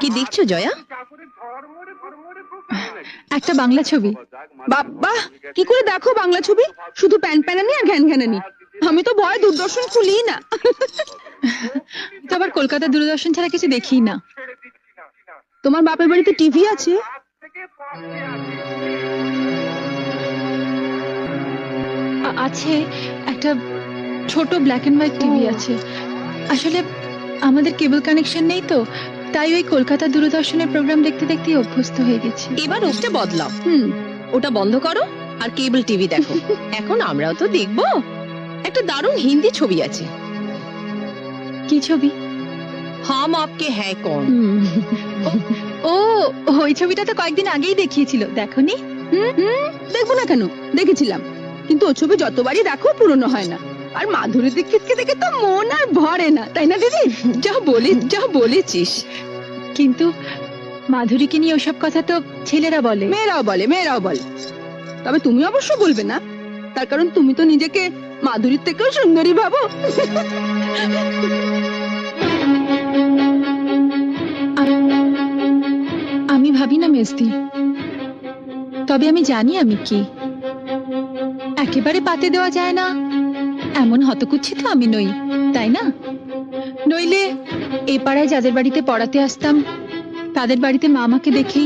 কি দেখছ জয়া? একটা বাংলা ছবি। বাবা কি করে দেখো বাংলা ছবি? শুধু প্যান প্যানানি আর ঘ্যান ঘ্যানানি। আমি তো ভয় দূরদর্শন খুলি না। তো আবার কলকাতা দূরদর্শন ছাড়া কিছু দেখি না। তোমার বাপের বাড়িতে টিভি আছে? আছে। একটা ছোট ব্ল্যাক এন্ড হোয়াইট টিভি আছে। আসলে আমাদের কেবল কানেকশন নেই তো তাই ওই কলকাতা দূরদর্শনের প্রোগ্রাম দেখতে দেখতেই অভ্যস্ত হয়ে গেছি। এবার ওটা বদলাও। হুম। ওটা বন্ধ করো আর কেবল টিভি দেখো। এখন আমরাও তো দেখব। একটা দারুণ হিন্দি ছবি আছে। কি ছবি? হাম আপকে হ্যাঁ কোন। ও ওই ছবিটা তো কয়েকদিন আগেই দেখিয়েছিল। দেখনি দেখব না কেন? দেখেছিলাম। কিন্তু ও ছবি যতবারই দেখো পুরনো হয় না। আর মাধুরী দীক্ষিতকে দেখে তো মন আর ভরে না তাই না দিদি? যা বলে যা বলেছিস। কিন্তু মাধুরীকে নিয়ে ওসব কথা তো ছেলেরা বলে। মেয়েরাও বলে মেয়েরাও বলে। তবে তুমি অবশ্য বলবে না। তার কারণ তুমি তো নিজেকে মাধুরীর থেকেও সুন্দরী ভাবো। আমি ভাবি না মেজদি। তবে আমি জানি আমি কি। একেবারে পাতে দেওয়া যায় না। এমন হতকুচ্ছি তো আমি নই, তাই না? নইলে এ পাড়ায় যাদের বাড়িতে পড়াতে আসতাম, তাদের বাড়িতে মা আমাকে দেখেই